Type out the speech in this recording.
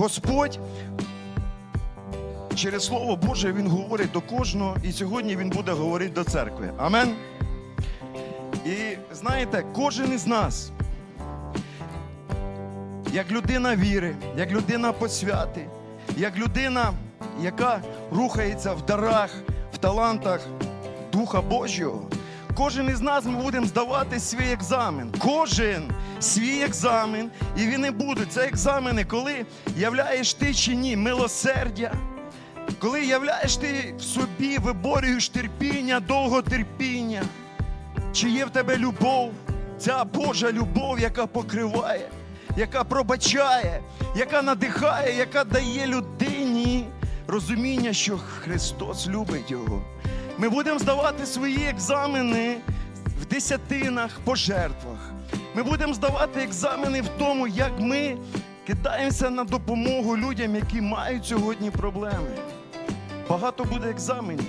Господь через Слово Боже Він говорить до кожного, і сьогодні Він буде говорити до церкви. Амен. І знаєте, кожен із нас, як людина віри, як людина посвяти, як людина, яка рухається в дарах, в талантах Духа Божого, кожен із нас ми будемо здавати свій екзамен. Кожен свій екзамен. І він і буде. Це екзамени, коли являєш ти чи ні милосердя. Коли являєш ти в собі, виборюєш терпіння, довготерпіння, чи є в тебе любов, ця Божа любов, яка покриває, яка пробачає, яка надихає, яка дає людині розуміння, що Христос любить його. Ми будемо здавати свої екзамени в десятинах, по жертвах. Ми будемо здавати екзамени в тому, як ми кидаємося на допомогу людям, які мають сьогодні проблеми. Багато буде екзаменів.